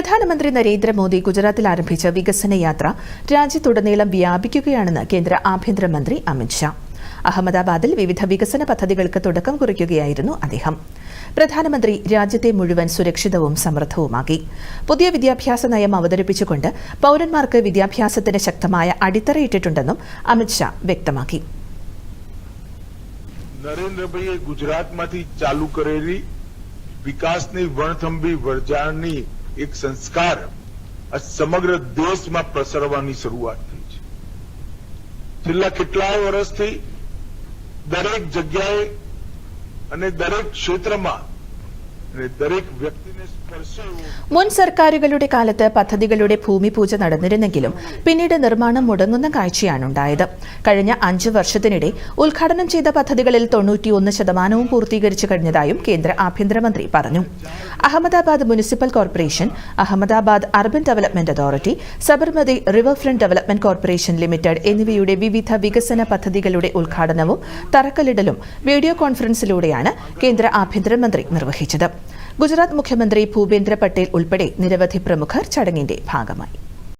പ്രധാനമന്ത്രി നരേന്ദ്രമോദി ഗുജറാത്തിൽ ആരംഭിച്ച വികസന യാത്ര രാജ്യത്തുടനീളം വ്യാപിക്കുകയാണെന്ന് കേന്ദ്ര ആഭ്യന്തരമന്ത്രി അമിത്ഷാ അഹമ്മദാബാദിൽ വിവിധ വികസന പദ്ധതികൾക്ക് തുടക്കം കുറിക്കുകയായിരുന്നു അദ്ദേഹം പ്രധാനമന്ത്രി രാജ്യത്തെ മുഴുവൻ സുരക്ഷിതവും സമൃദ്ധവുമാക്കി പുതിയ വിദ്യാഭ്യാസ നയം അവതരിപ്പിച്ചുകൊണ്ട് പൌരന്മാർക്ക് വിദ്യാഭ്യാസത്തിന് ശക്തമായ അടിത്തറയിട്ടിട്ടുണ്ടെന്നും അമിത്ഷാ വ്യക്തമാക്കി નરેન્દ્રભાઈએ ગુજરાતમાંથી ચાલુ કરેલી વિકાસની વણથંભી વરજાળની એક સંસ્કાર આ સમગ્ર દેશમાં પ્રસરવાની શરૂઆત થઈ છે. છેલ્લા કેટલાય વર્ષથી દરેક જગ્યાએ અને દરેક ક્ષેત્રમાં മുൻ സർക്കാരുകളുടെ കാലത്ത് പദ്ധതികളുടെ ഭൂമിപൂജ നടന്നിരുന്നെങ്കിലും പിന്നീട് നിർമ്മാണം മുടങ്ങുന്ന കാഴ്ചയാണുണ്ടായത്. കഴിഞ്ഞ അഞ്ച് വർഷത്തിനിടെ ഉദ്ഘാടനം ചെയ്ത പദ്ധതികളിൽ തൊണ്ണൂറ്റിയൊന്ന് ശതമാനവും പൂർത്തീകരിച്ചു കഴിഞ്ഞതായും കേന്ദ്ര ആഭ്യന്തരമന്ത്രി പറഞ്ഞു. Ahmedabad municipal corporation Ahmedabad urban development authority Sabarmati river front development corporation limited എന്നിവയുടെ വിവിധ വികസന പദ്ധതികളുടെ ഉദ്ഘാടനവും തറക്കല്ലിടലും വീഡിയോ കോൺഫറൻസിലൂടെയാണ് കേന്ദ്ര ആഭ്യന്തരമന്ത്രി നിർവഹിച്ചത്. ഗുജറാത്ത് മുഖ്യമന്ത്രി ഭൂപേന്ദ്ര പട്ടേൽ ഉൾപ്പെടെ നിരവധി പ്രമുഖർ ചടങ്ങിന്റെ ഭാഗമായി.